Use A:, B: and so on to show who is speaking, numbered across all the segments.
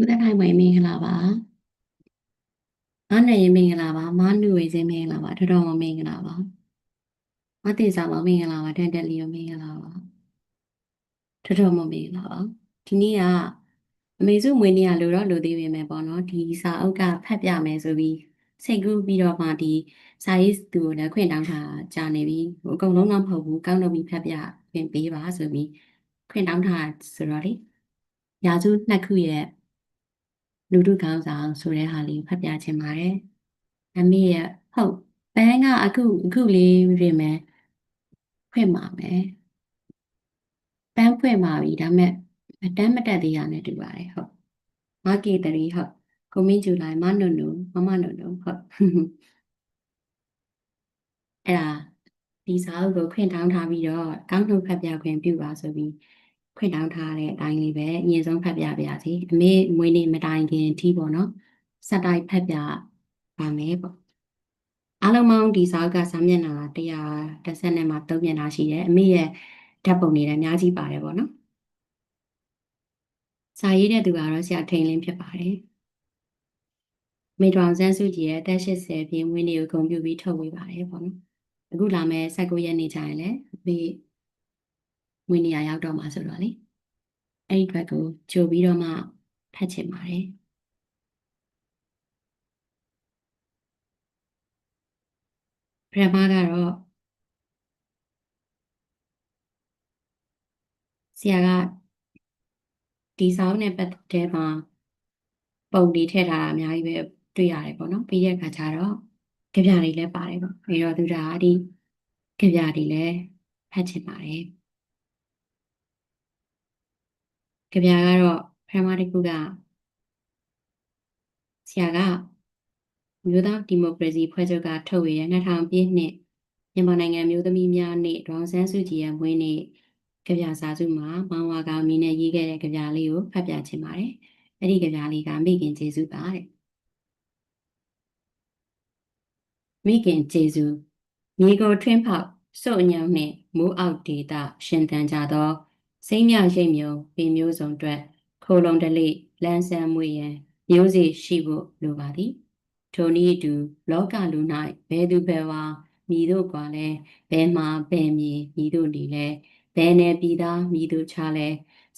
A: ဦးသက်ခိုင်မွေမင်္ဂလာပါမနရေမင်္ဂလာပါမနုဝေစင်းမင်္ဂလာပါထတော်မမင်္ဂလာပါမတေစာမမင်္ဂလာပါတန်တက်လီယမင်္ဂလာပါထတော်မမင်္ဂလာပါဒီနေ့ကအမေစုမွေးနေ့ကလိုတော့လိုသေးပေမဲ့ပေါ့နော်ဒီစာအုပ်ကဖတ်ပြမယ်ဆိုပြီးစိတ်ကူးပြီးတော့မှဒီစာရေးသူကိုလည်းခွင့်တောင်းတာကြာနေပြီဟိုအကုန်လုံးတော့မဟုတ်ဘူးကောင်းတော့ပြီးဖတ်ပြခွင့်ပေးပါဆိုပြီးခွင့်တောင်းတာဆိုတော့လေရာစုနှစ်ခုရဲ့ လူထုခေါင်းဆောင်ဆိုတဲ့ဟာလေးဖတ်ပြချင်ပါတယ်အမေရဲ့ဟုတ်ဘန်းကအခုအခုလေးပြင်မယ်ဖွင့်ပါမယ်ပန်းဖွင့်ပါပြီဒါမဲ့မတမ်းမတက်သေးရနဲ့တူပါတယ်ဟုတ်မကေတရီဟုတ်ကိုမင်းဂျူလိုက်မနုနုမမနုနုဟုတ်အဲ့ဒါဒီစာအုပ်ကိုခွင့်တောင်းထားပြီးတော့ကောင်းနှုတ်ဖတ်ပြခွင့်ပြုပါဆိုပြီး ခွင့်တောင်းထားတဲ့အတိုင်းလေးပဲအရင်ဆုံးဖတ်ပြပါရစေအမေမွေးနေ့မတိုင်ခင်အထိပေါ့နော်စက်တိုက်ဖတ်ပြပါမယ်ပေါ့အားလုံးပေါင်းဒီစာအုပ်ကစာမျက်နှာ130နဲ့မှ3မျက်နှာရှိတယ်အမေရဲ့ဓာတ်ပုံတွေလည်းအများကြီးပါတယ်ပေါ့နော်စာရေးတဲ့သူကတော့ဆရာထိန်လင်းဖြစ်ပါတယ်မေတ္တာဆန်းစုကြည်ရဲ့အသက်80ပြည့်ဝင်းလေးကိုဂုဏ်ပြုပြီးထုတ်ဝေပါတယ်ပေါ့နော်အခုလာမယ့်19ရက်နေ့ကျရင်လည်းအမေ ဝင်းနေရာရောက်တော့မှာဆိုတော့လေအဲ့ဒီဘက်ကိုကြိုပြီးတော့မှဖတ်ချင်ပါတယ်ပထမကတော့ဆရာကဒီစာအုပ်နဲ့ပတ်သက်တဲ့မှာပုံတွေထည့်ထားတာအများကြီးပဲတွေ့ရတယ်ပေါ့နော်ပြီးတဲ့အခါကျတော့ကြပြတွေလည်းပါတယ်ပေါ့ပြီးတော့သူကဒီကြပြတွေလည်းဖတ်ချင်ပါတယ် ကြပြကတော့ပထမတစ်ခုကဆရာကမြို့သားဒီမိုကရေစီဖွဲ့ချုပ်ကထုတ်ဝေတဲ့2000ပြည့်နှစ်မြန်မာနိုင်ငံမျိုးသမီးများနေ့ဒေါအောင်ဆန်းစုကြည်ရဲ့မွေးနေ့ကြပြစာစုမှာမောင်ဝါကောင်မီနဲ့ရေးခဲ့တဲ့ကြပြလေးကိုဖတ်ပြချင်ပါတယ်။အဲ့ဒီကြပြလေးကမိခင်ကျေးဇူးပါတဲ့။မိခင်ကျေးဇူးမြေကိုထွင်းဖောက်စုပ်ညောင်းနှင့်မိုးအောက်ဒေတာရှင်သန်ကြသော စိမ့်မြရိပ်မြုံပေမျိုးစုံအတွက်ခိုလုံတလိလန်းဆန်းမွေရန်မျိုးစေ့ရှိဖို့လိုပါသည်။ထိုနည်းတူလောကလူ၌ဘယ်သူဘယ်ဝါမြည်တို့ကွာလဲဘယ်မှာဘယ်မည်မြည်တို့နေလဲဘယ်နယ်ပြည်သားမြည်တို့ချလဲ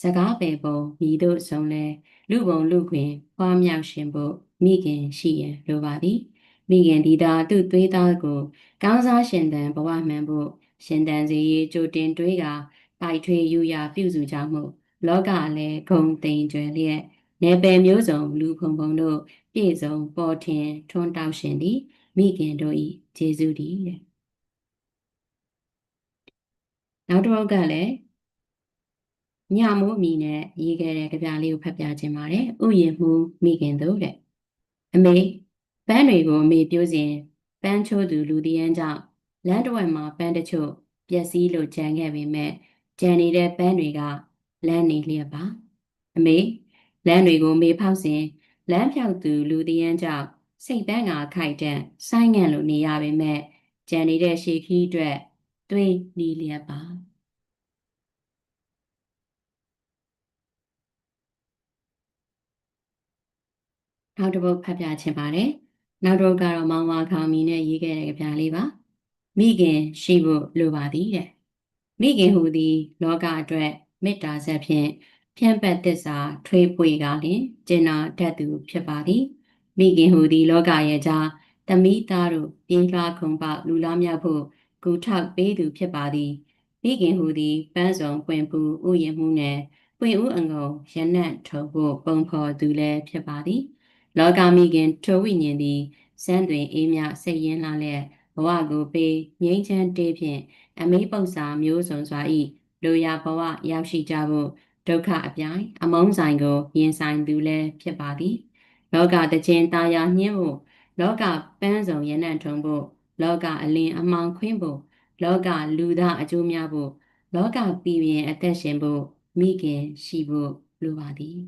A: စကားပယ်ပုံမြည်တို့ဆုံးလဲလူပုံလူခွင်ဖွားမြောက်ရှင်ဖို့မိခင်ရှိရန်လိုပါသည်မိခင်ဒီသာသူ့သွေးသားကိုကောင်းစားရှင်တန်ဘဝမှန်ဖို့ရှင်တန်စီရေးကြိုတင်တွေးက ပိုက်ထွေယူရာပြုစုကြမှုလောကလည်းဂုံတိမ်ကျွယ်လျက်နယ်ပယ်မျိုးစုံလူဖုံဖုံတို့ပြည့်စုံပေါ်ထင်ထွန်းတောက်ရှင်သည်မိခင်တို့၏ကျေးဇူးတည်းတဲ့နောက်တစ်ပုဒ်ကလည်းညမိုးမီနဲ့ရေးခဲ့တဲ့ကြပြလေးကိုဖတ်ပြခြင်းပါတယ်ဥယျာဉ်မှုမိခင်တို့တဲ့အမေပန်းတွေကိုအမေပြိုးစဉ်ပန်းချိုးသူလူတည်ရန်ကြောင့်လမ်းတစ်ဝက်မှာပန်းတချို့ပျက်စီးလို့ကြံခဲ့ပေမဲ့ ကြံနေတဲ့ပန်းတွေကလမ်းနေလျက်ပါအမေလမ်းတွေကိုမေဖောက်စဉ်လမ်းဖြောက်သူလူတည်ရန်ကြောင့်စိတ်ပန်းကခိုက်တဲ့ဆိုင်းငံ့လို့နေရပေမဲ့ကြံနေတဲ့ရှေခီးအတွက်တွေးနေလျက်ပါနောက်တစ်ပုဒ်ဖတ်ပြချင်ပါတယ်နောက်တော့ကတော့မောင်ဝါခေါင်မီနဲ့ရေးခဲ့တဲ့ကြပြလေးပါမိခင်ရှိဖို့လိုပါသည်တဲ့ မိခင်ဟူသည် လောကအတွက်မေတ္တာဆက်ဖြင့်ဖြန့်ပတ်သစ္စာထွေးပွေကလင်ကျင်နာတတ်သူဖြစ်ပါသည်မိခင်ဟူသည် လောကရဲ့ကြားသမီးသားတို့ပြင်းလာခုံပလူလားမြောက်ဖို့ကူထောက်ပေးသူဖြစ်ပါသည်မိခင်ဟူသည်ပန်းစုံပွင့်ပူဥယျာဉ်မှုနဲ့ပွင့်ဦးအငုံရနတ်ထုံဖို့ပုံဖော်သူလည်းဖြစ်ပါသည် လောကမိခင်ထိုဝိညာဉ်သည်စမ်းတွင်အေးမြစိတ်ရင်းလာလျက်ဘဝကိုပေးငြိမ်းချမ်းတေးဖြင့် အမေပု္ပ္ပာမျိုးစုံစွာဤလူရဘဝရောက်ရှိကြဖို့ဒုက္ခအပြိုင်အမုန်းဆိုင်ကိုရင်ဆိုင်သူလည်းဖြစ်ပါသည်လောကတခြင်းတာယာညှင်းဖို့လောကပန်းစုံရနံ့ထုံဖို့လောကအလင်းအမောင်ခွင်းဖို့လောကလူသားအကျိုးများဖို့လောကပြည်ပြင်အသက်ရှင်ဖို့မိခင်ရှိဖို့လိုပါသည်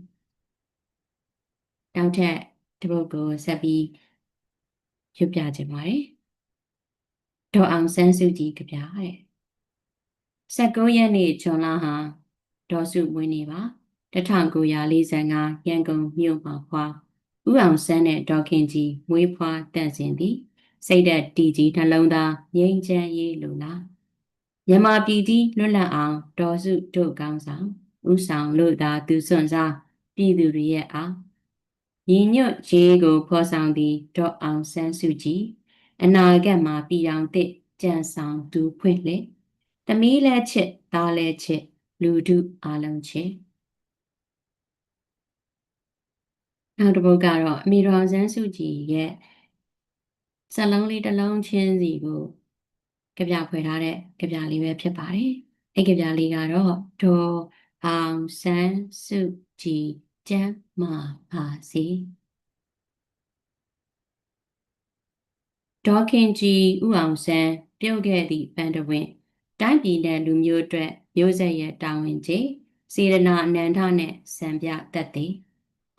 A: တောက်ထက်ဒီဘုတ်ကိုဆက်ပြီးရွတ်ပြခြင်းပါတယ် ဒေါ်အောင်ဆန်းစုကြည်ကြပြတဲ့19ရက်နေ့ဂျွန်လဟာဒေါ်စုမွေးနေ့ပါ1945ရန်ကုန်မြို့မှာဖွာဥအောင်ဆန်းနဲ့ဒေါ်ခင်ကြီးမွေးဖွားတန့်စင်သည်စိတ်သက်တည်ကြီးနှလုံးသားငြိမ်းချမ်းရေးလိုလားမြန်မာပြည်ကြီးလွတ်လပ်အောင်ဒေါ်စုတို့ကောင်းဆောင်ဥဆောင်လို့သာသူစွန့်စားပြည်သူတွေရဲ့အားညီညွတ်ရေးကိုဖော်ဆောင်သည်ဒေါ်အောင်ဆန်းစုကြည် အနာဂတ်မှာပြည်အောင်တဲ့ကြံဆောင်သူဖွင့်လေတမီးလဲချစ်သားလဲချစ်လူထုအားလုံးချစ်နောက်တစ်ပုဒ်ကတော့အမီရောင်ဆန်းစုကြည်ရဲ့စလုံးလေးတစ်လုံးချင်းစီကိုကြပြဖွယ်ထားတဲ့ကြပြလေးပဲဖြစ်ပါတယ်။အဲ့ကြပြလေးကတော့ဒေါ်အောင်ဆန်းစုကြည်ကျမ်းမာပါစေ ဒေါခင်ကြီးဥအောင်ဆန်းပြုတ်ခဲ့သည့်ပန်းတဝင်းတိုင်းပြည်နဲ့လူမျိုးအတွက်မျိုးဆက်ရဲ့တာဝန်ကြီးစေရနာအနန္တနဲ့စံပြတတ်သည်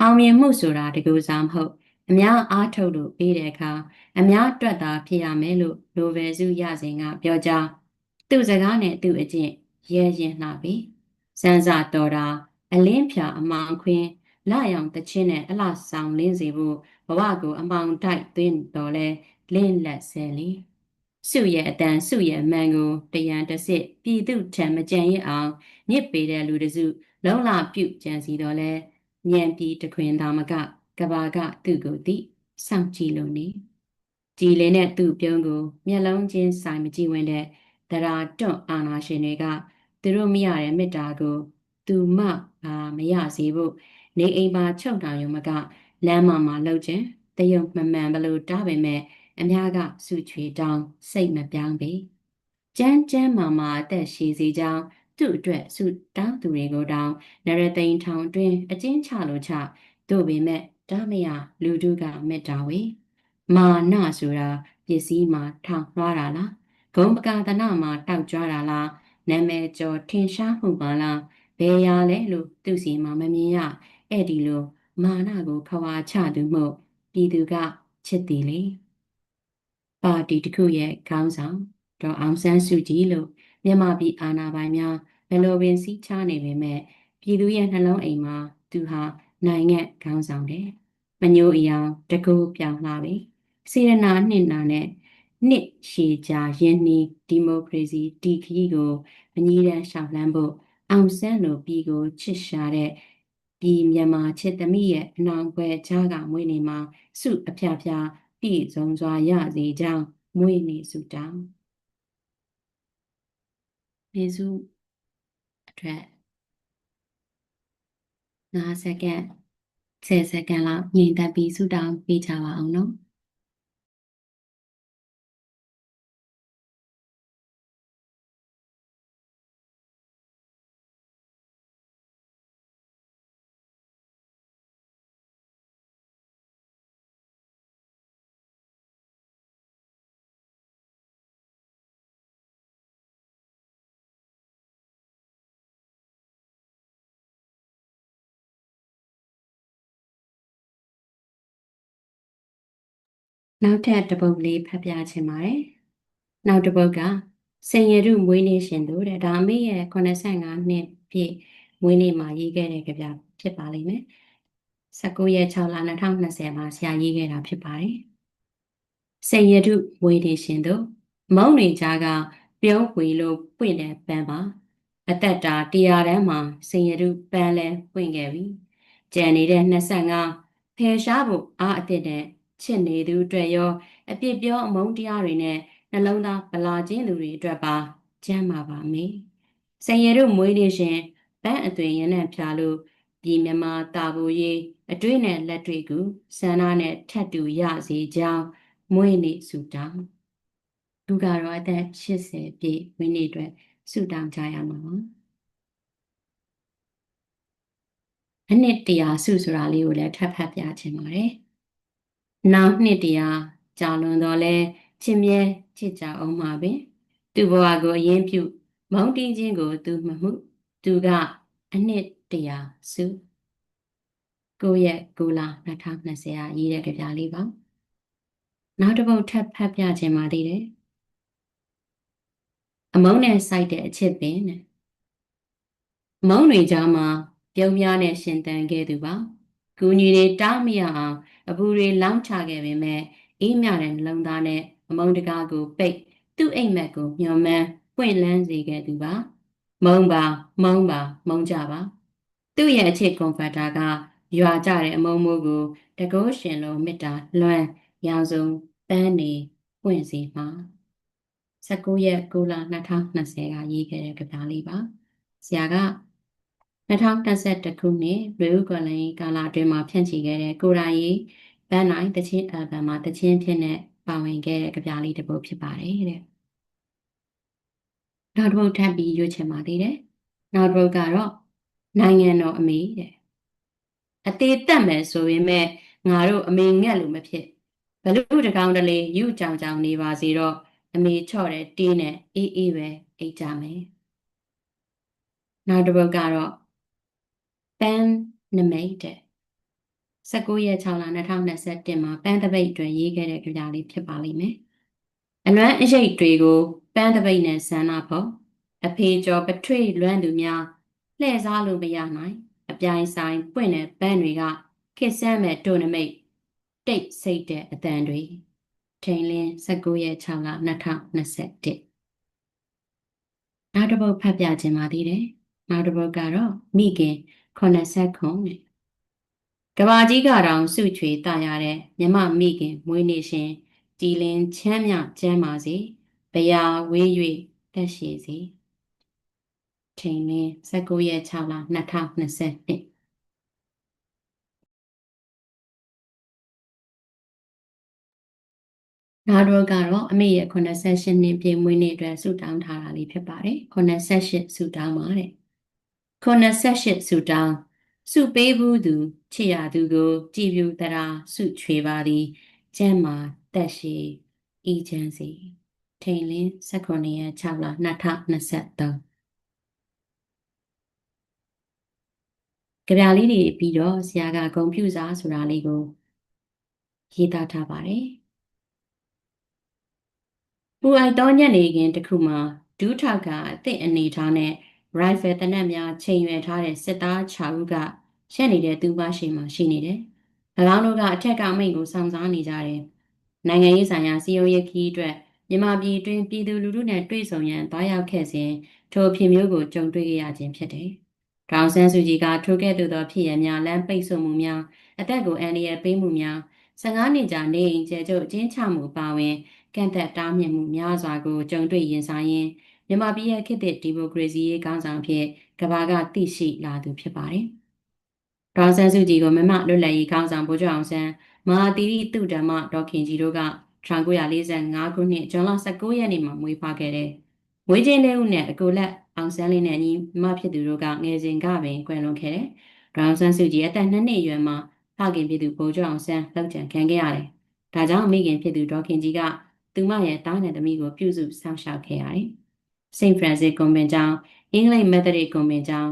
A: အောင်မြင်မှုဆိုတာတကူစားမဟုတ်အများအားထုတ်လို့ပြီးတဲ့အခါအများတွက်တာဖြစ်ရမယ်လို့နိုဘယ်ဆုရစဉ်ကပြောကြားသူ့စကားနဲ့သူ့အကျင့်ရဲရင်လှပြီစန်းစာတော်တာအလင်းဖြာအမောင်ခွင်းလာရောင်တချင်းနဲ့အလှဆောင်လင်းစေဖို့ဘဝကိုအမောင်တိုက်သွင်းတော်လဲ လင်းလက်ဆဲလီစုရဲ့အတန်စုရဲ့မှန်ကိုတရံတစစ်ပြည်သူထံမကြံရအောင်ညစ်ပေတဲ့လူတစုလုံလပြုတ်ကြံစီတော်လဲမြန်ပြည်တခွင်သာမကကဘာကသူ့ကိုသိစောင့်ကြည့်လို့နေကြည်လင်းတဲ့သူ့ပြုံးကိုမျက်လုံးချင်းဆိုင်မကြည့်ဝင်တဲ့တရာတွန့်အာနာရှင်တွေကသူတို့မရတဲ့မေတ္တာကို သူမအာမရစေဖို့နေအိမ်ပါချုပ်တာရုံမကလမ်းမှာမှာလှုပ်ခြင်းတယုံမမှန်ဘလို့တားပေမဲ့ အများကစုချွေတောင်းစိတ်မပြောင်းပေကြမ်းကြမ်းမာမာအသက်ရှည်စေကြောင်းသူ့အတွက်ဆုတောင်းသူတွေကိုတောင်းနရသိန်ထောင်တွင်အကျဉ်းချလို့ချတို့ပေမဲ့ဒါမယလူတို့ကမေတ္တာဝေမာနဆိုတာပစ္စည်းမှာထောင်လွှားတာလားဂုံပကာသနာမှာတောက်ကြွတာလားနာမည်ကျော်ထင်ရှားမှုပါလားဘယ်ရလဲလို့သူစီမှာမမြင်ရအဲ့ဒီလိုမာနကိုခွာချသူမှုပြည်သူကချစ်သည်လေ ပါတီတစ်ခုရဲ့ခေါင်းဆောင်ဒေါ်အောင်ဆန်းစုကြည်လို့မြန်မာပြည်အာဏာပိုင်များဘယ်လိုပင်စီးချနေပေမဲ့ပြည်သူရဲ့နှလုံးအိမ်မှာသူဟာနိုင်ငံခေါင်းဆောင်တယ်မညိုအယောင်တကူပြောင်းလာပြီစေရနာနှစ်နာနဲ့နှစ်ရှည်ကြာရင်းနှီးဒီမိုကရေစီတီခီကိုအညီတန်းရှောက်လန်းဖို့အောင်ဆန်းလိုပြည်ကိုချစ်ရှာတဲ့ပြည်မြန်မာချစ်သမီးရဲ့အနောင်ပွဲကြားကမွေးနေမှာစုအဖျားဖျား ပြည့်စုံစွာရစေကြောင်းမွေးနေစုတောင်းယေစုအတွက်9စက္ကန့်10စက္ကန့်လောက်ငြိမ်သက်ပြီးဆုတောင်းပေးကြပါအောင်နော် နောက်ထပ်တစ်ပုဒ်လေးဖတ်ပြချင်ပါတယ်။နောက်တစ်ပုဒ်ကစင်ရတုမွေးနေ့ရှင်တို့တဲ့ဒါအမေရဲ့85နှစ်ပြည့်မွေးနေ့မှာရေးခဲ့တဲ့ကြပြဖြစ်ပါလိမ့်မယ်။19ရက်6လ2020မှာဆရာရေးခဲ့တာဖြစ်ပါတယ်။စင်ရတုမွေးနေ့ရှင်တို့မုံနေကြားကပြုံးဝေလို့ပွင့်တဲ့ပန်းပါအသက်တာတရားတန်းမှာစင်ရတုပန်းလဲပွင့်ခဲ့ပြီ။ကြံနေတဲ့25ဖယ်ရှားဖို့အားအသစ်တဲ့ ချစ်နေသူအတွက်ရောအပြစ်ပြောအမုန်းတရားတွေနဲ့နှလုံးသားဗလာခြင်းလူတွေအတွက်ပါကျမ်းပါပါမေ။စင်ရတို့မွေးနေ့ရှင်ပန်းအသွင်ရနဲ့ဖြာလို့ပြည်မြမာတာဘူရေးအတွေ့နဲ့လက်တွေကိုဆန္ဒနဲ့ထပ်တူရစေကြောင်းမွေးနေ့ဆုတောင်းသူကတော့အသက်80ပြည့်မွေးနေ့အတွက်ဆုတောင်းကြရမှာပါအနှစ်တရာဆုဆိုတာလေးကိုလည်းထပ်ဖတ်ပြခြင်းပါတယ် နောက်နှစ်တရာကြာလွန်တော့လဲချစ်မြဲချစ်ကြအောင်မှာပင် သူ့ဘဝကိုအရင်ပြုမောင်းတင်းခြင်းကို သူမမှု သူကအနှစ်တရာစုကိုရက်ကိုလာ2020ရာရေးတဲ့ကြပြလေးပါနောက်တစ်ပုတ်ထပ်ဖတ်ပြခြင်းပါသေးတယ်အမုန်းနဲ့စိုက်တဲ့အချစ်ပင်နဲ့မုန်းတွေကြားမှာပြုံးများနဲ့ရှင်သန်ခဲ့သူပါကူညီတွေတောင်းမရအောင် အပူတွေလောင်းချခဲ့ပေမဲ့အေးမြတဲ့နှလုံးသားနဲ့အမုန်းတကားကိုပိတ်သူ့အိမ်မက်ကိုညှော်မှန်းပွင့်လန်းစေခဲ့သူပါမုံပါမုံပါမုံကြပါသူ့ရဲ့အချစ်ကွန်ဖက်တာကရွာကြတဲ့အမုံမိုးကိုတကောရှင်လိုမေတ္တာလွှမ်းရောင်စုံပန်းနေပွင့်စီမှာ19ရက်9လ2020ကရေးခဲ့တဲ့ကဗျာလေးပါဆရာက 2021ခုနှစ်ရေဦးကွန်လိုင်းကာလာအတွင်းမှာဖြန့်ချီခဲ့တဲ့ကိုရာရေးဘန်နိုင်တချင်းအယ်ဘမ်မှာတချင်းဖြစ်နဲ့ပါဝင်ခဲ့တဲ့ကဗျာလေးတစ်ပုဒ်ဖြစ်ပါတယ်တဲ့နောက်တစ်ပုဒ်ထပ်ပြီးရွေးချယ်ပါသေးတယ်နောက်တစ်ပုဒ်ကတော့နိုင်ငံတော်အမေတဲ့အသေးတက်မယ်ဆိုရင်မဲ့ငါတို့အမေငက်လို့မဖြစ်ဘလူတကောင်တလေယူကြောင်ကြောင်နေပါစေတော့အမေချော့တဲ့တင်းနဲ့အေးအေးပဲအိတ်ကြမယ်နောက်တစ်ပုဒ်ကတော့ ပန်းနမိတ်တဲ့19ရက်6လ2021မှာပန်းတပိတ်အတွက်ရေးခဲ့တဲ့ကြပြလေးဖြစ်ပါလိမ့်မယ်အလွမ်းအရိတ်တွေကိုပန်းတပိတ်နဲ့ဆန္ဒဖို့အဖေကျော်ပထွေလွမ်းသူများလှည့်စားလို့မရနိုင်အပြိုင်ဆိုင်ပွင့်တဲ့ပန်းတွေကခစ်ဆမ်းမဲ့ဒိုနမိတ်တိတ်ဆိတ်တဲ့အတန်တွေထိန်လင်း19ရက်6လ2021နောက်တစ်ပုဒ်ဖတ်ပြခြင်းပါသေးတယ်နောက်တစ်ပုဒ်ကတော့မိခင် 80ခုနဲ့ကဘာကြီးကတောင်စုချွေတရတဲ့မြမမိခင်မွေးနေ့ရှင်ကြည်လင်ချမ်းမြကျမ်းပါစေဘရာဝေး၍တက်ရှိစေချိန်လင်း19ရက်6လ2022နောက်တော့ကတော့အမေရဲ့88နှစ်ပြည့်မွေးနေ့အတွက်ဆုတောင်းထားတာလေးဖြစ်ပါတယ်88ဆုတောင်းပါတဲ့ 88ဆုတောင်းစုပေးဘူးသူချစ်ရသူကို ကြည်ပြူတရာစုချွေပါသည်ကျမ်းမာတက်ရှိဤချမ်းစီထိန်လင်း18ရက်6လ2023ကြပြလေးတွေပြီးတော့ဆရာကဂုံပြူစာဆိုတာလေးကိုရေးသားထားပါတယ်ပူအိုက်သောညနေခင်းတစ်ခုမှာဒူးထောက်ကအသည့်အနေထားနဲ့ ရိုင်ဖယ်တနက်များချိန်ရွယ်ထားတဲ့စစ်သား6ဦးကရှက်နေတဲ့သူပါရှိမှရှိနေတယ်။၎င်းတို့ကအထက်ကမိန့်ကိုစောင့်စားနေကြတယ်။နိုင်ငံရေးဆိုင်ရာစီယုံရခီးအတွက်မြန်မာပြည်တွင်ပြည်သူလူထုနဲ့တွေ့ဆုံရန်တွားရောက်ခဲ့စဉ်ထိုဖြစ်မျိုးကိုကြုံတွေ့ရခြင်းဖြစ်တယ်။ဒေါန်ဆန်းစုကြည်ကထိုကဲ့သို့သောဖြစ်ရများလမ်းပိတ်ဆို့မှုများအသက်ကိုအန္တရာယ်ပေးမှုများ15နှစ်ကြာနေအိမ်ကျဲကျုပ်အကျဉ်းချမှုပါဝင်ကန့်သက်တားမြစ်မှုများစွာကိုကြုံတွေ့ရင်ဆိုင်ရင် မြန်မာပြည်ရဲ့ခေတ်သစ်ဒီမိုကရေစီရေးကောင်းဆောင်ဖြစ်ကဘာကသိရှိလာသူဖြစ်ပါတယ်။ဒေါ်ဆန်းစုကြည်ကိုမမလွတ်လပ်ရေးကောင်းဆောင်ဗိုလ်ချုပ်အောင်ဆန်းမဟာသီရိတုဓမ္မဒေါခင်ကြီးတို့က1945ခုနှစ်ဇွန်လ19ရက်နေ့မှာမွေးဖွားခဲ့တဲ့မွေးချင်းလေးဦးနဲ့အကိုလက်အောင်ဆန်းလေးနဲ့ညီမဖြစ်သူတို့ကငယ်စဉ်ကပင်ကွယ်လွန်ခဲ့တယ်။ဒေါ်ဆန်းစုကြည်အသက်2နှစ်အရွယ်မှာဖခင်ဖြစ်သူဗိုလ်ချုပ်အောင်ဆန်းလောက်ချန်ခံခဲ့ရတယ်။ဒါကြောင့်မိခင်ဖြစ်သူဒေါခင်ကြီးကသူမရဲ့တားနဲ့သမီးကိုပြုစုစောင့်ရှောက်ခဲ့ရတယ်။ St. Francis ကွန်ဗင်ကျောင်းအင်္ဂလိပ်မက်သရစ်ကွန်ဗင်ကျောင်း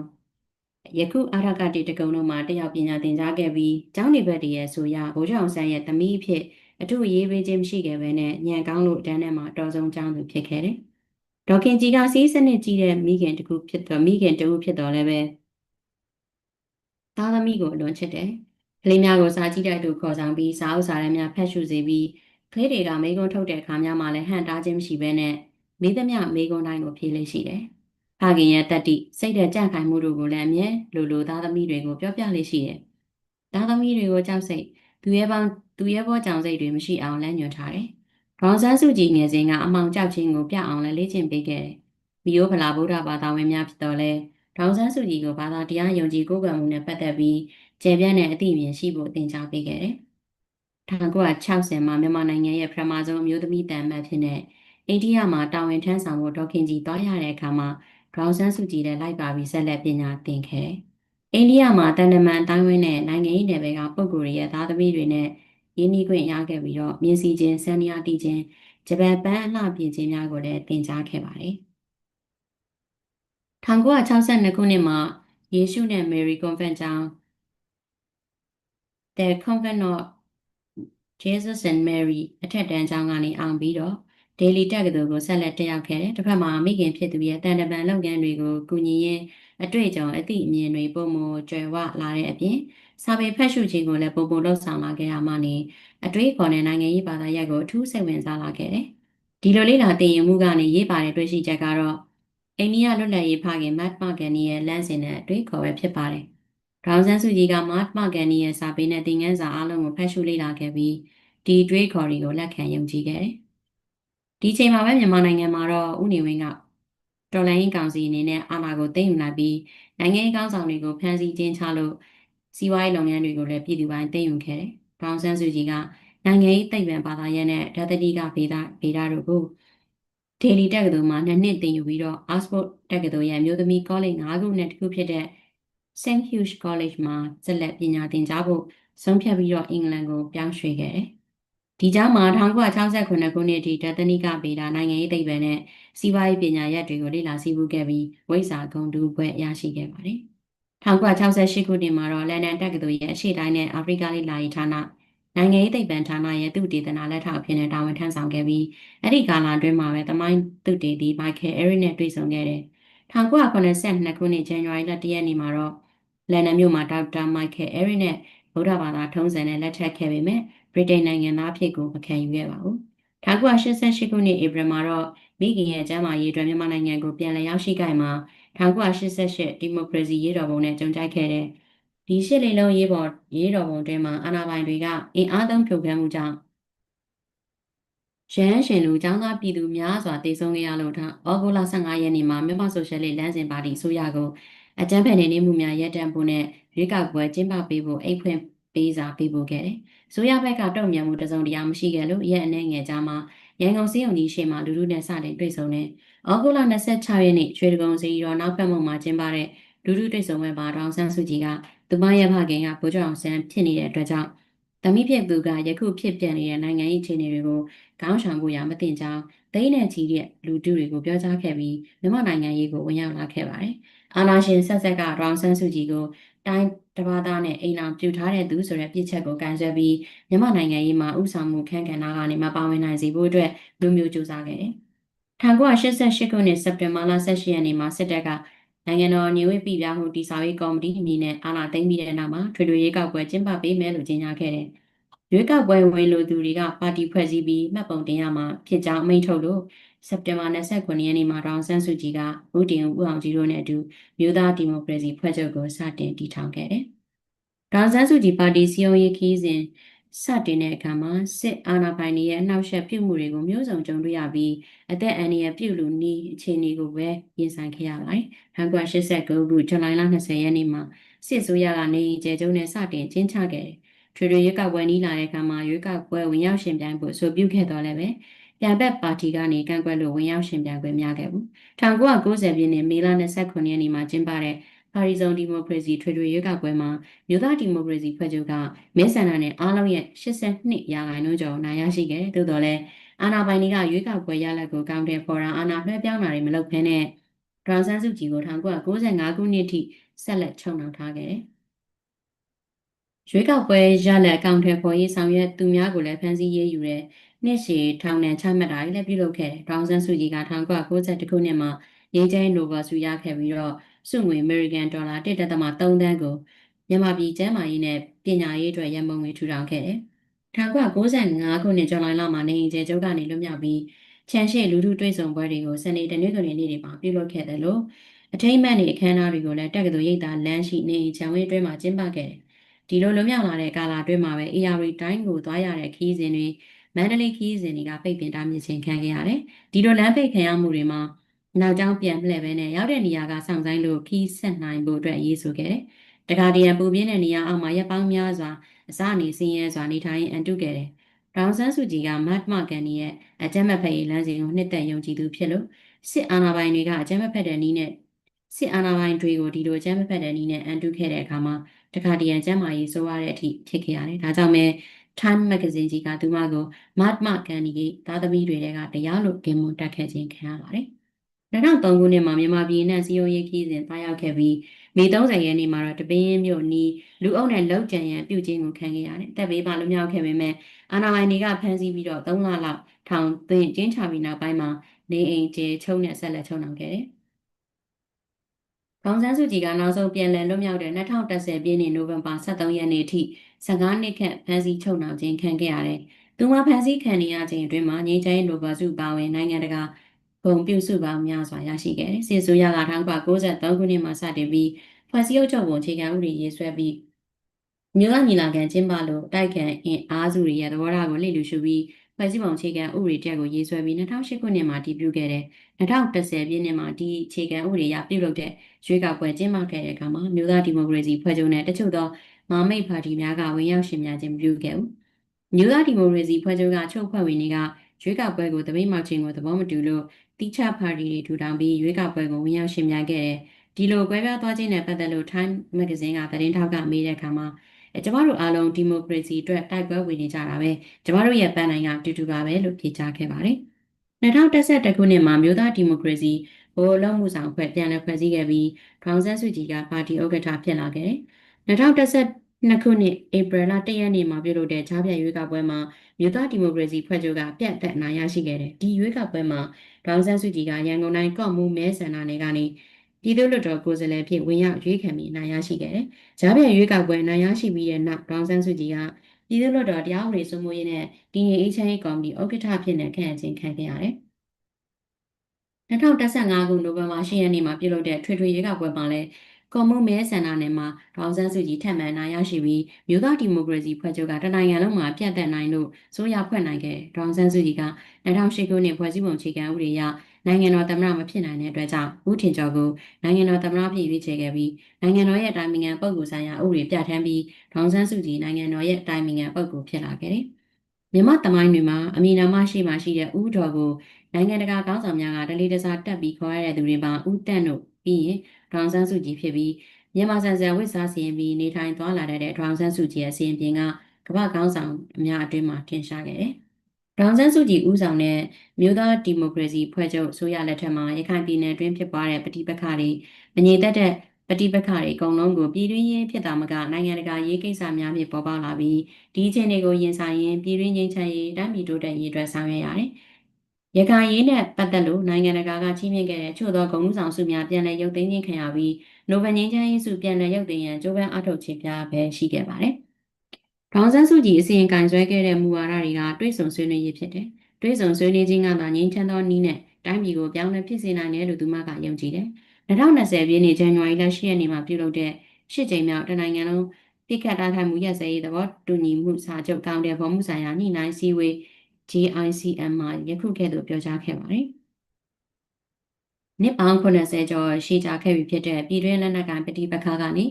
A: ယခုအာရကတိတကုံတို့မှာတက်ရောက်ပညာသင်ကြားခဲ့ပြီးကျောင်းနေဘက်တည်းရဲ့ဆိုရဘိုးကျောင်းဆန်းရဲ့သမီးအဖြစ်အထူးရေးပေးခြင်းမရှိခဲ့ဘဲနဲ့ညံကောင်းလို့တန်းထဲမှာတော်ဆုံးကျောင်းသူဖြစ်ခဲ့တယ်။ဒေါခင်ကြီးကစီးစနစ်ကြီးတဲ့မိခင်တခုဖြစ်တော်မိခင်တူဖြစ်တော်လည်းပဲသားသမီးကိုအလွန်ချစ်တယ်။ကလေးများကိုစာကြည့်တဲ့သူခေါ်ဆောင်ပြီးစာအုပ်စာတမ်းများဖတ်ရှုစေပြီးကလေးတွေကမိကုန်းထုတ်တဲ့အခါများမှာလည်းဟန်တားခြင်းမရှိဘဲနဲ့ မေးသမျှမေးခွန်းတိုင်းကိုဖြေလေးရှိတယ်။ဖခင်ရဲ့တတိစိတ်တဲ့ကြံ့ခိုင်မှုတို့ကိုလည်းအမြဲလိုလိုသားသမီးတွေကိုပြောပြလေးရှိတယ်။သားသမီးတွေကိုကြောက်စိတ်သူရဲ့ပေါင်းသူရဲ့ဘောကြောင်စိတ်တွေမရှိအောင်လမ်းညွှန်ထားတယ်။ဒေါန်ဆန်းစုကြည်ငယ်စဉ်ကအမောင်ကြောက်ခြင်းကိုပြအောင်လည်းလေ့ကျင့်ပေးခဲ့တယ်။မီယိုဖလာဗုဒ္ဓဘာသာဝင်များဖြစ်တော်လဲဒေါန်ဆန်းစုကြည်ကိုဘာသာတရားယုံကြည်ကိုးကွယ်မှုနဲ့ပတ်သက်ပြီးကျေပြန့်တဲ့အသိဉာဏ်ရှိဖို့သင်ကြားပေးခဲ့တယ်။1960မှာမြန်မာနိုင်ငံရဲ့ပထမဆုံးအမျိုးသမီးတန်မှတ်ဖြစ်တဲ့ အိန္ဒိယမှာတာဝန်ထမ်းဆောင်ဖို့ဒေါခင်ကြီးသွားရတဲ့အခါမှာဒေါန်ဆန်းစုကြည်လည်းလိုက်ပါပြီးဆက်လက်ပညာသင်ခဲ့တယ်။အိန္ဒိယမှာတန်တမန်အတိုင်းဝင်းနဲ့နိုင်ငံရေးနယ်ပယ်ကပုဂ္ဂိုလ်တွေရဲ့သားသမီးတွေနဲ့ရင်းနှီးခွင့်ရခဲ့ပြီးတော့မြင်းစီခြင်းဆန်နီယာတီခြင်းဂျပန်ပန်းအလှပြင်ခြင်းများကိုလည်းသင်ကြားခဲ့ပါတယ်။1962ခုနှစ်မှာယေရှုနဲ့မေရီကွန်ဗန့်ကျောင်း The Convent of Jesus and Mary အထက်တန်းကျောင်းကနေအောင်ပြီးတော့ ဒေလီတက္ကသိုလ်ကိုဆက်လက်တက်ရောက်ခဲ့တယ်။တစ်ဖက်မှာမိခင်ဖြစ်သူရဲ့တန်တပံလုပ်ငန်းတွေကိုကူညီရင်းအတွေ့အကြုံအသည့်အမြင်တွေပုံမကျွယ်ဝလာတဲ့အပြင်စာပေဖတ်ရှုခြင်းကိုလည်းပုံပုံလှုပ်ဆောင်လာခဲ့ရမှနေအတွေ့အခေါ်နဲ့နိုင်ငံရေးဘာသာရပ်ကိုအထူးစိတ်ဝင်စားလာခဲ့တယ်။ဒီလိုလေးလာတင်ရင်မှုကနေရေးပါတဲ့တွေ့ရှိချက်ကတော့အိန္ဒိယလွတ်လပ်ရေးဖခင်မတ်မဂန်နီရဲ့လမ်းစဉ်နဲ့အတွေ့အခေါ်ပဲဖြစ်ပါတယ်။ဒေါန်ဆန်းစုကြည်ကမတ်မဂန်နီရဲ့စာပေနဲ့သင်ခန်းစာအလုံးကိုဖတ်ရှုလေ့လာခဲ့ပြီးဒီအတွေ့အခေါ်တွေကိုလက်ခံယုံကြည်ခဲ့တယ်။ ဒီချိန်မှာပဲမြန်မာနိုင်ငံမှာတော့ဦးနေဝင်းကတော်လိုင်းကောင်စီအနေနဲ့အာဏာကိုသိမ်းယူလိုက်ပြီးနိုင်ငံရေးကောင်းဆောင်တွေကိုဖမ်းဆီးခြင်းချလို့စီးပွားရေးလုပ်ငန်းတွေကိုလည်းပြည်သူပိုင်းသိမ်းယူခဲ့တယ်။ဒေါန်ဆန်းစုကြည်ကနိုင်ငံရေးသိပ္ပံဘာသာရပ်နဲ့ဓာတတိကဗေဒဗေဒတို့ကိုဒေလီတက္ကသိုလ်မှာနှစ်နှစ်သင်ယူပြီးတော့ Oxford တက္ကသိုလ်ရဲ့မျိုးသမီး college ၅ခုနဲ့တစ်ခုဖြစ်တဲ့ St. Hugh's College မှာဆက်လက်ပညာသင်ကြားဖို့ဆုံးဖြတ်ပြီးတော့အင်္ဂလန်ကိုပြောင်းရွှေ့ခဲ့တယ်။ ဒီကြားမှာ1968ခုနှစ်အထိဓာတနိကဗေဒနိုင်ငံရေးသိပ္ပံနဲ့စီးပွားရေးပညာရပ်တွေကိုလေ့လာစီးပူးခဲ့ပြီးဝိဇ္ဇာဂုဏ်တူဘွဲ့ရရှိခဲ့ပါတယ်။1968ခုနှစ်မှာတော့လန်ဒန်တက္ကသိုလ်ရဲ့အရှေ့တိုင်းနဲ့အာဖရိကလေ့လာရေးဌာနနိုင်ငံရေးသိပ္ပံဌာနရဲ့သူတေသနာလက်ထောက်အဖြစ်နဲ့တာဝန်ထမ်းဆောင်ခဲ့ပြီးအဲ့ဒီကာလအတွင်းမှာပဲသမိုင်းသူတေသီမိုက်ကယ်အဲရီနဲ့တွေ့ဆုံခဲ့တယ်။1982ခုနှစ်ဇန်နဝါရီလ1ရက်နေ့မှာတော့လန်ဒန်မြို့မှာဒေါက်တာမိုက်ကယ်အဲရီနဲ့ဗုဒ္ဓဘာသာထုံးစံနဲ့လက်ထပ်ခဲ့ပေမဲ့ ဗြိတိန်နိုင်ငံသားဖြစ်ကိုမခံယူခဲ့ပါဘူး။1988ခုနှစ်ဧပြီမှာတော့မိခင်ရဲ့ကျမ်းမာရေးအတွက်မြန်မာနိုင်ငံကိုပြန်လည်ရောက်ရှိခဲ့မှာ1988ဒီမိုကရေစီရေးတော်ပုံနဲ့ကြုံကြိုက်ခဲ့တဲ့ဒီရှစ်လေးလုံးရေးပေါ်ရေးတော်ပုံတွင်မှာအာဏာပိုင်တွေကအင်အားသုံးဖြိုခွဲမှုကြောင့်ရဟန်းရှင်လူចောင်းသားပြည်သူများစွာတည်ဆုံခဲ့ရလို့ထားဩဂုတ်လ15ရက်နေ့မှာမြန်မာဆိုရှယ်လစ်လမ်းစဉ်ပါတီအစိုးရကိုအကြမ်းဖက်နေနေမှုများရပ်တန့်ဖို့နဲ့ရွေးကောက်ပွဲကျင်းပပေးဖို့အိတ်ဖွင့်ပေးစာပေးပို့ခဲ့တယ်။ ဆိုရဘက်ကတုံ့ပြန်မှုတစုံတရာမရှိခဲ့လို့ရက်အနေငယ်ကြားမှာရန်ကုန်စီးုံကြီးရှေ့မှာလူလူနဲ့စတင်တွေ့ဆုံတဲ့ဩဂုတ်လ26ရက်နေ့ရွှေဒဂုံစီရောနောက်ဖက်မှုမှာကျင်းပတဲ့လူလူတွေ့ဆုံပွဲမှာဒေါအောင်ဆန်းစုကြည်ကသူမရဲ့ဖခင်ကဗိုလ်ချုပ်အောင်ဆန်းဖြစ်နေတဲ့အတွက်ကြောင့်တမိဖြစ်သူကယခုဖြစ်ပြနေတဲ့နိုင်ငံရေးအခြေအနေတွေကိုခေါင်းဆောင်ဖို့ရမတင်ကြောင်းသိန်းနဲ့ချီတဲ့လူထုတွေကိုပြောကြားခဲ့ပြီးမြန်မာနိုင်ငံရေးကိုဝင်ရောက်လာခဲ့ပါတယ်။အာနာရှင်ဆက်ဆက်ကဒေါအောင်ဆန်းစုကြည်ကို တိုင်းတဘာသားနဲ့အိမ်အောင်ပြုထားတဲ့သူဆိုတဲ့ပြစ်ချက်ကိုကန်ဆွဲပြီးမြန်မာနိုင်ငံရေးမှာဥဆောင်မှုခန့်ကဏ္ဍကနေမပါဝင်နိုင်စေဖို့အတွက်လူမျိုးကြိုးစားခဲ့တယ်။1988ခုနှစ်စက်တင်ဘာလ18ရက်နေ့မှာစစ်တပ်ကနိုင်ငံတော်ညီဝေပြည်ပြမှုတည်ဆောက်ရေးကော်မတီအမည်နဲ့အာဏာသိမ်းပြီးတဲ့နောက်မှာထွေထွေရွေးကောက်ပွဲကျင်းပပေးမယ်လို့ကြေညာခဲ့တယ်။ရွေးကောက်ပွဲဝင်လို့သူတွေကပါတီဖွဲ့စည်းပြီးမှတ်ပုံတင်ရမှာဖြစ်ကြောင်းအမိန့်ထုတ်လို့ စက်တင်ဘာ29ရက်နေ့မှာတောင်ဆန်းစုကြည်ကဦးတင်ဦးအောင်ကြီးတို့နဲ့အတူမြို့သားဒီမိုကရေစီဖွဲ့ချုပ်ကိုစတင်တည်ထောင်ခဲ့တယ်။ဒေါန်ဆန်းစုကြည်ပါတီစည်းရုံးရေးခီးစဉ်စတင်တဲ့အခါမှာစစ်အာဏာပိုင်တွေရဲ့အနှောက်အယှက်ပြုမှုတွေကိုမျိုးစုံကြုံတွေ့ရပြီးအသက်အန္တရာယ်ပြုလူနည်းအခြေအနေကိုပဲရင်ဆိုင်ခဲ့ရပါတယ်။1989ခုဇူလိုင်လ20ရက်နေ့မှာစစ်ဆိုးရကနေကျေကျုံနဲ့စတင်ကျင်းချခဲ့တယ်။ထွေထွေရွေးကောက်ပွဲနီးလာတဲ့အခါမှာရွေးကောက်ပွဲဝင်ရောက်ရှင်ပြိုင်ဖို့ဆိုပြုခဲ့တော့လည်းပဲ ပြိုင်ဘက်ပါတီကနေကန့်ကွက်လို့ဝင်ရောက်ရှင်ပြိုင်ခွင့်များခဲ့ဘူး။1990ပြည့်နှစ်မေလ29ရက်နေ့မှာကျင်းပတဲ့ပါရီဇုံဒီမိုကရေစီထွေထွေရွေးကောက်ပွဲမှာမြို့သားဒီမိုကရေစီဖွဲ့ချုပ်ကမဲဆန္ဒနဲ့အားလုံးရဲ့82ရာခိုင်နှုန်းကျော်နိုင်ရရှိခဲ့သို့တော်လည်းအာဏာပိုင်တွေကရွေးကောက်ပွဲရလဒ်ကိုကောင်းတဲ့ဖော်ရာအာဏာလွှဲပြောင်းတာတွေမလုပ်ဘဲနဲ့ဒရန်ဆန်းစုကြည်ကို1995ခုနှစ်ထိဆက်လက်ချုပ်နှောင်ထားခဲ့တယ်။ရွေးကောက်ပွဲရလဒ်အကောင့်ထဲပေါ်ရေးဆောင်ရွက်သူများကိုလည်းဖမ်းဆီးရေးယူတဲ့ နှစ်ရှည်ထောင်ဒဏ်ချမှတ်တာတွေလည်းပြုလုပ်ခဲ့တယ်။ဒေါန်ဆန်းစုကြည်က1992ခုနှစ်မှာရင်းကျင်းနိုဘယ်ဆုရခဲ့ပြီးတော့စုငွေအမေရိကန်ဒေါ်လာ1.3တန်းကိုမြန်မာပြည်ကျန်းမာရေးနဲ့ပညာရေးအတွက်ရန်ပုံငွေထူထောင်ခဲ့တယ်။1995ခုနှစ်ဇွန်လမှာနေအိမ်ကျဲကျုပ်ကနေလွတ်မြောက်ပြီးချန်ရှိလူထုတွေ့ဆုံပွဲတွေကိုစနေတနင်္ဂနွေနေ့တွေမှာပြုလုပ်ခဲ့တယ်လို့အထိမ်းအမှတ်နေအခမ်းအနားတွေကိုလည်းတက္ကသိုလ်ရိပ်သာလမ်းရှိနေအိမ်ချံဝင်းအတွင်းမှာကျင်းပခဲ့တယ်။ဒီလိုလွတ်မြောက်လာတဲ့ကာလအတွင်းမှာပဲ AR တိုင်းကိုသွားရတဲ့ခီးစဉ်တွေ မန္တလေးခီးစဉ်တွေကပိတ်ပင်တားမြစ်ခြင်းခံခဲ့ရတယ်။ဒီလိုလမ်းပိတ်ခံရမှုတွေမှာနောက်ကျောင်းပြန်လှည့်ပဲနဲ့ရောက်တဲ့နေရာကစောင့်ဆိုင်လို့ခီးဆက်နိုင်ဖို့အတွက်ရေးဆိုခဲ့တယ်။တခါတရံပူပြင်းတဲ့နေရာအောက်မှာရပ်ပေါင်းများစွာအစအနေစင်းရဲစွာနေထိုင်အန်တုခဲ့တယ်။ဒေါန်ဆန်းစုကြည်ကမတ်မကန်နီရဲ့အကြမ်းမဖက်ရေးလမ်းစဉ်ကိုနှစ်သက်ယုံကြည်သူဖြစ်လို့စစ်အာဏာပိုင်တွေကအကြမ်းမဖက်တဲ့နည်းနဲ့စစ်အာဏာပိုင်တွေကိုဒီလိုအကြမ်းမဖက်တဲ့နည်းနဲ့အန်တုခဲ့တဲ့အခါမှာတခါတရံကျမ်းမာရေးဆိုရတဲ့အထိဖြစ်ခဲ့ရတယ်။ဒါကြောင့်မဲ Time Magazine ကြီးကသူမကိုမတ်မကန်နီရဲ့သားသမီးတွေကတရားလို့ဂင်မွန်တက်ခဲ့ခြင်းခံရပါတယ်။2003ခုနှစ်မှာမြန်မာပြည်နဲ့စီယုံရေးခီးစဉ်တားရောက်ခဲ့ပြီးမေ30ရက်နေ့မှာတော့တပင်းမြို့နီးလူအုပ်နဲ့လောက်ကြံရန်ပြုခြင်းကိုခံခဲ့ရတယ်။တပ်ဘေးပါလူမြောက်ခဲ့ပေမဲ့အာနာပိုင်တွေကဖမ်းဆီးပြီးတော့3လလောက်ထောင်သွင်းကျင်းချပြီးနောက်ပိုင်းမှာနေအိမ်ကျေချုံနဲ့ဆက်လက်ချုံနှောင်ခဲ့တယ်ဒေါန်ဆန်းစုကြည်ကနောက်ဆုံးပြန်လည်လွတ်မြောက်တဲ့2010ပြည့်နှစ်နိုဝင်ဘာ23ရက်နေ့ထိ 15နှစ်ခန့်ဖမ်းဆီးချုပ်နှောင်ခြင်းခံခဲ့ရတယ်။သူမဖမ်းဆီးခံနေရခြင်းအတွင်းမှာငြိမ်းချမ်းရေးနိုဘယ်ဆုပါဝင်နိုင်ငံတကာဂုဏ်ပြုဆုပေါင်းများစွာရရှိခဲ့တယ်။စစ်ဆိုရက1993ခုနှစ်မှာစတင်ပြီးဖွဲ့စည်းအုပ်ချုပ်ပုံအခြေခံဥပဒေရေးဆွဲပြီးမြို့သားညီလာခံကျင်းပလို့တိုက်ခံအင်အားစုတွေရဲ့သဘောထားကိုလစ်လျူရှုပြီးဖွဲ့စည်းပုံအခြေခံဥပဒေတက်ကိုရေးဆွဲပြီး2008ခုနှစ်မှာတည်ပြုခဲ့တဲ့2010ပြည့်နှစ်မှာဒီအခြေခံဥပဒေအရပြုလုပ်တဲ့ရွေးကောက်ပွဲကျင်းပခဲ့တဲ့အခါမှာမြို့သားဒီမိုကရေစီဖွဲ့ချုပ်နဲ့တချို့သော မဟာမိတ်ပါတီများကဝင်ရောက်ရှင်များခြင်းမပြုခဲ့ဘူး။မြို့သားဒီမိုကရေစီဖွဲ့ချုပ်ကချုပ်ဖွဲ့ဝင်တွေကရွေးကောက်ပွဲကိုတပိတ်မှောက်ခြင်းကိုသဘောမတူလို့တိချပါတီတွေထူထောင်ပြီးရွေးကောက်ပွဲကိုဝင်ရောက်ရှင်များခဲ့တဲ့ဒီလိုကွဲပြားသွားခြင်းနဲ့ပတ်သက်လို့ Time Magazine ကသတင်းထောက်ကမေးတဲ့အခါမှာအဲကျမတို့အားလုံးဒီမိုကရေစီအတွက်တိုက်ပွဲဝင်နေကြတာပဲကျမတို့ရဲ့ပန်းနိုင်ကအတူတူပါပဲလို့ဖြေကြားခဲ့ပါတယ်2011ခုနှစ်မှာမြို့သားဒီမိုကရေစီဘိုးလုံးမှုဆောင်ဖွဲ့ပြန်လည်ဖွဲ့စည်းခဲ့ပြီးဒေါန်ဆန်းစုကြည်ကပါတီဥက္ကဋ္ဌဖြစ်လာခဲ့တယ် 2012ခုနှစ်ဧပြီလ1ရက်နေ့မှာပြုလုပ်တဲ့ကြားပြရွေးကောက်ပွဲမှာမြို့သားဒီမိုကရေစီဖွဲ့ချုပ်ကပြတ်သက်အနိုင်ရရှိခဲ့တယ်ဒီရွေးကောက်ပွဲမှာဒေါန်ဆန်းစုကြည်ကရန်ကုန်တိုင်းကော့မှုမဲဆန္ဒနယ်ကနေပြည်သူ့လွှတ်တော်ကိုယ်စားလှယ်ဖြစ်ဝင်ရောက်ရွေးခံပြီးနိုင်ရရှိခဲ့တယ်။ဂျားပြန်ရွေးကောက်ပွဲနိုင်ရရှိပြီးတဲ့နောက်ဒေါန်ဆန်းစုကြည်ကပြည်သူ့လွှတ်တော်တရားဥပဒေစိုးမိုးရေးနဲ့တည်ငြိမ်အေးချမ်းရေးကော်မတီဥက္ကဋ္ဌဖြစ်နေခန့်အပ်ခြင်းခံခဲ့ရတယ်။2015ခုနိုဝင်ဘာ10ရက်နေ့မှာပြုလုပ်တဲ့ထွေထွေရွေးကောက်ပွဲမှာလည်း ကွန်မှုမဲဆန္ဒနယ်မှာဒေါန်ဆန်းစုကြည်ထပ်မံနိုင်ရရှိပြီးမြို့သားဒီမိုကရေစီဖွဲ့ချုပ်ကတနိုင်ငံလုံးမှာပြတ်သက်နိုင်လို့ဆိုရဖွဲ့နိုင်ခဲ့ဒေါန်ဆန်းစုကြည်က2008ခုနှစ်ဖွဲ့စည်းပုံအခြေခံဥပဒေအရနိုင်ငံတော်သမ္မတမဖြစ်နိုင်တဲ့အတွက်ကြောင့်ဦးထင်ကျော်ကိုနိုင်ငံတော်သမ္မတဖြစ်ရွေးချယ်ခဲ့ပြီးနိုင်ငံတော်ရဲ့တိုင်ပင်ခံပုဂ္ဂိုလ်ဆိုင်ရာဥပဒေပြဋ္ဌာန်းပြီးဒေါန်ဆန်းစုကြည်နိုင်ငံတော်ရဲ့တိုင်ပင်ခံပုဂ္ဂိုလ်ဖြစ်လာခဲ့တယ်။မြန်မာတမိုင်းတွေမှာအမည်နာမရှိမှရှိတဲ့ဦးတော်ကိုနိုင်ငံတကာကောင်းဆောင်များကတလေးတစားတက်ပြီးခေါ်ရတဲ့သူတွေမှာဦးတန့်တို့ပြီးရင် ဒေါန်ဆန်းစုကြည်ဖြစ်ပြီးမြန်မာဆန်ဆန်ဝစ်စားစီရင်ပြီးနေထိုင်သွားလာတဲ့ဒေါန်ဆန်းစုကြည်ရဲ့စီရင်ပြင်ကကမ္ဘာကောင်းဆောင်အများအတွင်းမှာထင်ရှားခဲ့တယ်။ဒေါန်ဆန်းစုကြည်ဦးဆောင်တဲ့မြို့သားဒီမိုကရေစီဖွဲ့ချုပ်ဆိုရလက်ထက်မှာရခိုင်ပြည်နယ်တွင်းဖြစ်ပွားတဲ့ပဋိပက္ခတွေမငြိမ်သက်တဲ့ပဋိပက္ခတွေအကုန်လုံးကိုပြည်တွင်းရေးဖြစ်တာမကနိုင်ငံတကာရေးကိစ္စများဖြင့်ပေါ်ပေါက်လာပြီးဒီအခြေအနေကိုရင်ဆိုင်ရင်ပြည်တွင်းငြိမ်းချမ်းရေးတိုင်းပြည်တိုးတက်ရေးအတွက်ဆောင်ရွက်ရတယ်။ ရခိုင်ရေးနဲ့ပတ်သက်လို့နိုင်ငံတကာကကြီးမြင့်ခဲ့တဲ့ချို့သောဂုဏ်ဆောင်စုများပြန်လည်ရုပ်သိမ်းခြင်းခံရပြီးနိုဘယ်ငြိမ်းချမ်းရေးစုပြန်လည်ရုပ်သိမ်းရန်ကြိုးပမ်းအားထုတ်ခြင်းပြပဲရှိခဲ့ပါတယ်။ဒေါန်ဆန်းစုကြည်အစီရင်ခံဆွဲခဲ့တဲ့မူဝါဒတွေကတွဲဆုံဆွေးနွေးရေးဖြစ်တယ်။တွဲဆုံဆွေးနွေးခြင်းကသာငြိမ်းချမ်းသောနည်းနဲ့တိုင်းပြည်ကိုပြောင်းလဲဖြစ်စေနိုင်တယ်လို့သူမကယုံကြည်တယ်။2020ပြည့်နှစ်ဇန်နဝါရီလ10ရက်နေ့မှာပြုလုပ်တဲ့ရှစ်ကြိမ်မြောက်တနိုင်ငံလုံးပြစ်ခတ်တိုက်ခိုက်မှုရက်စဲရေးသဘောတူညီမှုစာချုပ်ကောင်တဲ့ဖော်မှုဆိုင်ရာညှိနှိုင်းစည်းဝေး GICM မှာယခုကဲ့သို့ပြောကြားခဲ့ပါတယ်။နှစ်ပေါင်း80ကျော်ရှိကြခဲ့ပြီဖြစ်တဲ့ပြည်တွင်းလက်နက်ကိုင်ပဋိပက္ခကနေ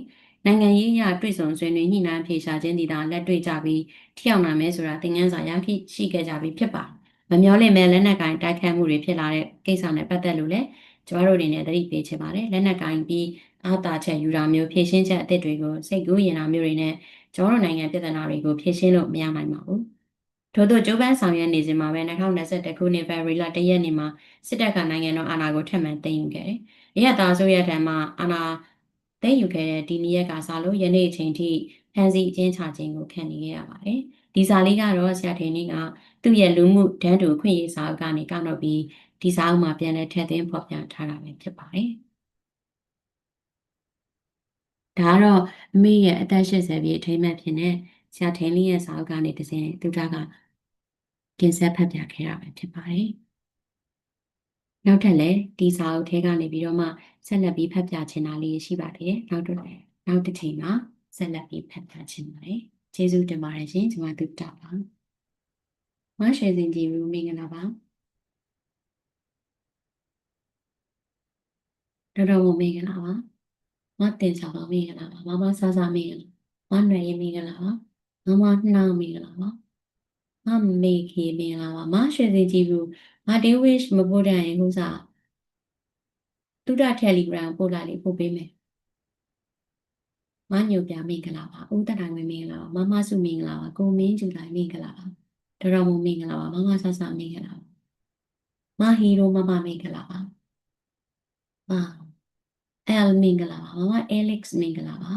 A: နိုင်ငံရေးရတွေ့ဆုံဆွေးနွေးညှိနှိုင်းဖြေရှာခြင်းတည်တာလက်တွေ့ကြပြီးထိရောက်နိုင်မယ်ဆိုတာသင်ခန်းစာရရှိရှိခဲ့ကြပြီးဖြစ်ပါတယ်။မမျောလင့်မဲ့လက်နက်ကင်တိုက်ခတ်မှုတွေဖြစ်လာတဲ့ကိစ္စနဲ့ပတ်သက်လို့လည်းကျမတို့အနေနဲ့သတိပေးချင်ပါတယ်။လက်နက်ကင်ပြီးအာသာချက်ယူတာမျိုးဖြည့်ရှင်းချက်အသစ်တွေကိုစိတ်ကူးရင်တာမျိုးတွေနဲ့ကျမတို့နိုင်ငံပြည်ထနာတွေကိုဖြည့်ရှင်းလို့မရနိုင်ပါဘူး။ ထို့သောကြိုးပမ်းဆောင်ရွက်နေစဉ်မှာပဲ2021ခုနှစ်ဖေဖော်ဝါရီလ1ရက်နေ့မှာစစ်တပ်ကနိုင်ငံတော်အာဏာကိုထပ်မံသိမ်းယူခဲ့တယ်။အရတာဆိုရထံမှအာဏာသိမ်းယူခဲ့တဲ့ဒီနေ့ရက်ကစားလို့ယနေ့အချိန်ထိဖန်စီအကျဉ်းချခြင်းကိုခံနေရပါတယ်။ဒီစာလေးကတော့ဆရာထေနေကသူ့ရဲ့လူမှုဒန်းတူခွင့်ရေးစာအုပ်ကနေကောက်တော့ပြီးဒီစာအုပ်မှာပြန်လည်ထည့်သွင်းဖော်ပြထားတာပဲဖြစ်ပါတယ်။ဒါကတော့အမေရဲ့အသက်80ပြည့်အထိမ်းအမှတ်ဖြစ်နေဆရာထိန်လေးရဲ့စာအုပ်ကနေတစ်စင်းသူက တင်ဆက်ဖတ်ပြခဲ့တာပဲဖြစ်ပါတယ်။နောက်ထပ်လည်းဒီစာအုပ်ထဲကနေပြီးတော့မှဆက်လက်ပြီးဖတ်ပြချင်တာလေးရှိပါသေးတယ်။နောက်တော့နောက်တစ်ချိန်မှာဆက်လက်ပြီးဖတ်ပြချင်ပါတယ်။ကျေးဇူးတင်ပါတယ်ရှင်ကျွန်မသူတာပါ။မရှယ်စင်ကြီးရူမင်္ဂလာပါ။တော်တော်မင်္ဂလာပါ။မတင်စာပါမင်္ဂလာပါ။မမဆာဆာမင်္ဂလာ။မနွယ်ရမင်္ဂလာပါ။မမနှောင်းမင်္ဂလာပါ။ မမေခေမင်္ဂလာပါမရွှေစင်ကြည့်ဘူးမတေးဝစ်မပို့တတ်ရင်ခုစားတူတာ Telegram ပို့လာလေးပို့ပေးမယ်မညိုပြမင်္ဂလာပါဦးတတိုင်းဝင်မင်္ဂလာပါမမစုမင်္ဂလာပါကိုမင်းကျူတိုင်းမင်္ဂလာပါဒရမမင်္ဂလာပါမမဆဆမင်္ဂလာပါမဟီရိုမမမင်္ဂလာပါမအယ်မင်္ဂလာပါမမအဲလက်စ်မင်္ဂလာပါ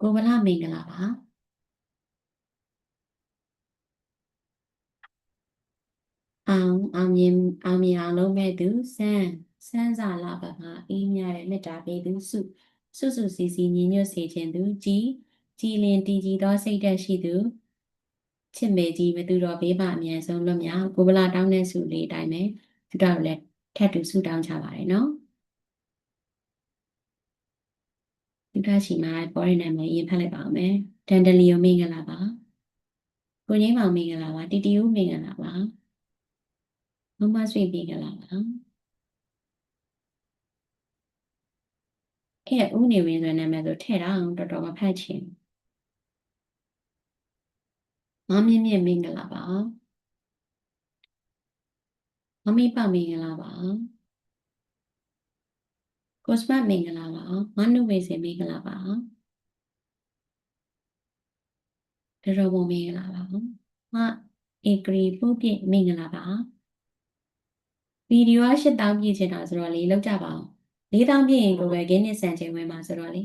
A: ကိုဗလာမင်္ဂလာပါ အောင်အောင်မြင်အောင်မြင်အောင်လုပ်မဲ့သူစန်းစစန်းစာလာပါမှာအေးမြတဲ့မေတ္တာပေးသူစုစုစုစီစီညီညွတ်စေခြင်းသူကြည်ကြည်လင်တည်ကြည်သောစိတ်ဓာတ်ရှိသူချစ်မေကြီးဘသူတော်ဘေးပါအမြန်ဆုံးလွတ်မြောက်ကိုဗလာတောင်းတဲ့စုလေးအတိုင်းပဲသူတော်လည်းထပ်တူဆုတောင်းချပါတယ်နော်ဒီကရှိမှာပေါ်ရနေမယ်ရင်ဖတ်လိုက်ပါအောင်မယ်ဒန်ဒလီယိုမင်္ဂလာပါကိုငိမ့်မောင်မင်္ဂလာပါတီတီဦးမင်္ဂလာပါ မမဆွေမင်္ဂလာပါအဲ့ဦးနေဝင်ဆိုတဲ့နာမည်ဆိုထည့်တာအောင်တော်တော်မဖတ်ချင်မမင်းမြင့်မင်္ဂလာပါမမီပမင်္ဂလာပါကိုစမတ်မင်္ဂလာပါမနုဝေစေမင်္ဂလာပါဒရဘုံမင်္ဂလာပါမဧကရီပုတ်ပြည့်မင်္ဂလာပါ ဗီဒီယိုက8000ပြည့်ချင်တာဆိုတော့လေလောက်ကြပါအောင်4000ပြည့်ရင်ကိုပဲဂင်းနစ်ဆန်ချိန်ဝင်မှာဆိုတော့လေ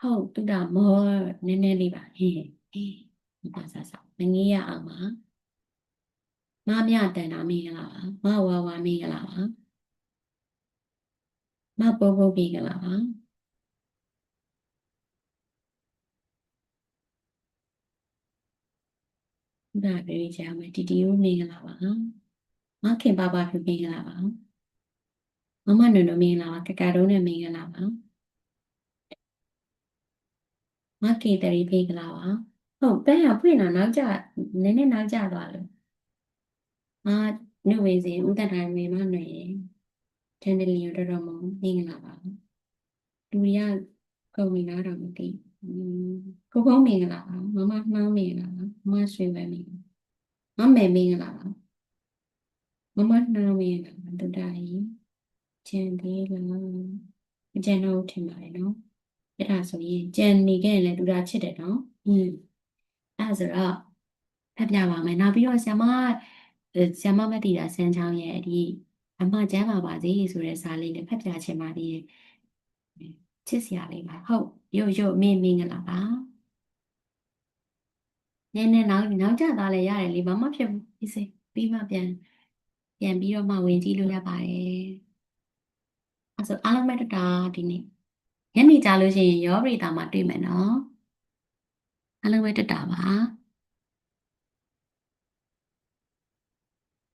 A: ဟုတ်တူတာမောနည်းနည်းလေးပါဟင်းဟင်းဒီပါစားစားမငေးရအောင်ပါမမြတန်တာမင်္ဂလာပါမဝါဝါမင်္ဂလာပါမပုတ်ပုတ်မင်္ဂလာပါ ဒါပြေးကြမယ်တီတီဦးမင်္ဂလာပါမခင်ပါပါဖြူမင်္ဂလာပါမမနုံနုံမင်္ဂလာပါကကတုံးနဲ့မင်္ဂလာပါမကေတရီမင်္ဂလာပါဟုတ်ပဲရဖွင့်တာနောက်ကျနည်းနည်းနောက်ကျသွားလို့အာနှုတ်ဝေစီဦးတန်တိုင်းမေမနွေတန်တလီရတော်တော်မမင်္ဂလာပါလူရကုန်ပြီလားတော့မသိဘူး ကိုကောင်းမင်္ဂလာပါမမနှောင်းမင်္ဂလာပါမမရွှေပဲမင်္ဂလာမမေမင်္ဂလာပါမမနှောင်းမင်္ဂလာပါတူတာကြီးကျန်သေးလားအကျန်တော့ထင်ပါတယ်နော်အဲ့ဒါဆိုရင်ကြံနေခဲ့ရင်လည်းတူတာချစ်တယ်နော်อืมအဲ့ဒါဆိုတော့ဖတ်ပြပါမယ်နောက်ပြီးတော့ဆ iam မဆ iam မမတီတာဆန်းချောင်းရဲ့ဒီအမကျမ်းပါပါစေဆိုတဲ့စာလေးလည်းဖတ်ပြချင်ပါသေးတယ်ချစ်စရာလေးပါဟုတ် ရုပ်ရုပ်မင်းမင်္ဂလာပါနည်းနည်းနောက်နောက်ကျသားလည်းရတယ်လေဘာမှဖြစ်ဘူးဒီစိပြီးမှပြန်ပြန်ပြီးတော့မှဝင်ကြည့်လို့ရပါတယ်အဲဆိုအားလုံးပဲတတာဒီနေ့ညနေကြလို့ရှိရင်ရောပရိတာမှာတွေ့မယ်နော်အားလုံးပဲတတာပါ